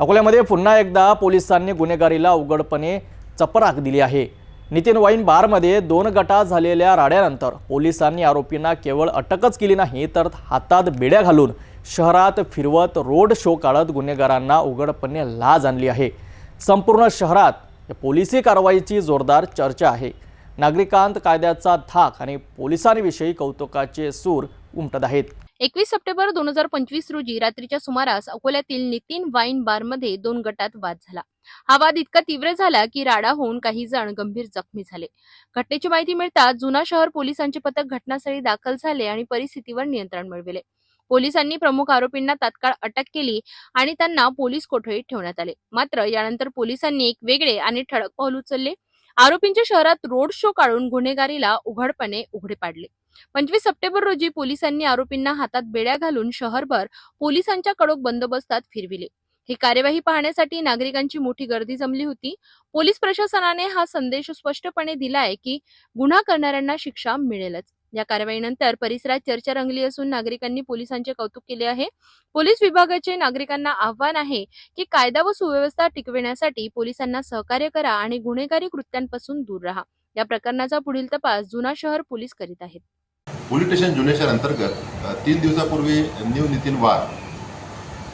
अकोल्यामध्ये पुन्हा एकदा पोलिसांनी गुन्हेगारीला उघडपणे चपराक दिली आहे. नितीन वाईन बारमध्ये दोन गटा झालेल्या राड्यानंतर पोलिसांनी आरोपींना केवळ अटकच केली नाही तर हातात बेड्या घालून शहरात फिरवत रोड शो काढत गुन्हेगारांना उघडपणे लाज आणली आहे. संपूर्ण शहरात या पोलिसी कारवाईची जोरदार चर्चा आहे. नागरिकांत कायद्याचा धाक आणि पोलिसांविषयी कौतुकाचे सूर उमटत आहेत. एकवीस सप्टेंबर दोन हजार पंचवीस रोजी रात्रीच्या सुमारास अकोल्यातील नितीन वाईन बारमध्ये दोन गटात वाद झाला. हा वाद इतका तीव्र झाला की राडा होऊन काही जण गंभीर जखमी झाले. घटनेची माहिती मिळताच जुना शहर पोलिसांचे पथक घटनास्थळी दाखल झाले आणि परिस्थितीवर नियंत्रण मिळविले. पोलिसांनी प्रमुख आरोपींना तात्काळ अटक केली आणि त्यांना पोलीस कोठडीत ठेवण्यात आले. मात्र यानंतर पोलिसांनी एक वेगळे आणि ठळक पाऊल उचलले. आरोपींच्या शहरात रोड शो काढून गुन्हेगारीला उघडपणे उघडे पाडले. पंचवीस सप्टेंबर रोजी पोलिसांनी आरोपींना हातात बेड्या घालून शहरभर पोलिसांच्या कडक बंदोबस्तात फिरविले. ही कार्यवाही पाहण्यासाठी नागरिकांची मोठी गर्दी जमली होती. पोलीस प्रशासनाने हा संदेश स्पष्टपणे दिलाय की गुन्हा करणाऱ्यांना शिक्षा मिळेलच. या कारवाईनंतर परिसरात चर्चा रंगली असून नागरिकांनी पोलिसांचे कौतुक केले आहे. पोलीस विभागाचे नागरिकांना आव्हान आहे की कायदा व सुव्यवस्था टिकविण्यासाठी पोलिसांना सहकार्य करा आणि गुन्हेगारी कृत्यांपासून दूर राहा. या प्रकरणाचा पुढील तपास जुना शहर पोलीस करीत आहेत. पोलीस स्टेशन जुनेशर अंतर्गत तीन दिवसापूर्वी न्यू नितीन वार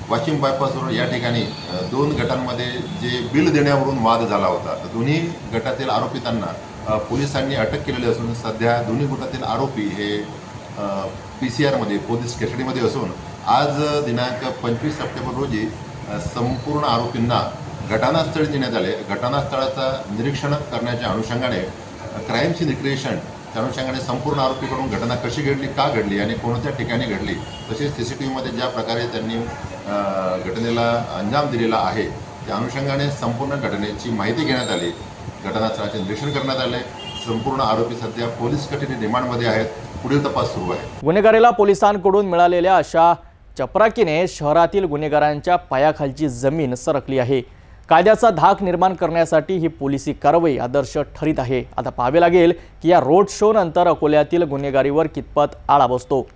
वाशिम बायपास रोड या ठिकाणी दोन गटांमध्ये जे बिल देण्यावरून वाद झाला होता. तर दोन्ही गटातील आरोपितांना पोलिसांनी अटक केलेली असून सध्या दोन्ही गटातील आरोपी हे पी सी आरमध्ये पोलीस कस्टडीमध्ये असून आज दिनांक पंचवीस सप्टेंबर रोजी संपूर्ण आरोपींना घटनास्थळी देण्यात आले. घटनास्थळाचं निरीक्षण करण्याच्या अनुषंगाने क्राईम सीन रिक्रिएशन त्या अनुषंगाने संपूर्ण आरोपीकडून घटना कशी घडली का घडली आणि कोणत्या ठिकाणी घडली तसेच सी सी टी व्हीमध्ये ज्या प्रकारे त्यांनी घटनेला अंजाम दिलेला आहे त्या अनुषंगाने संपूर्ण घटनेची माहिती घेण्यात आली. घटनास्थळाचे निरीक्षण करण्यात आले. संपूर्ण आरोपी सध्या पोलीस कठीण रिमांडमध्ये आहेत. पुढील तपास सुरू आहे. गुन्हेगारीला पोलिसांकडून मिळालेल्या अशा चपराकीने शहरातील गुन्हेगारांच्या पायाखालची जमीन सरकली आहे. कायद्याचा धाक निर्माण करण्यासाठी ही पोलिसी कारवाई आदर्श ठरीत आहे. आता पाहावे लागेल की या रोड शो नंतर अकोल्यातील गुन्हेगारीवर कितपत आळा बसतो.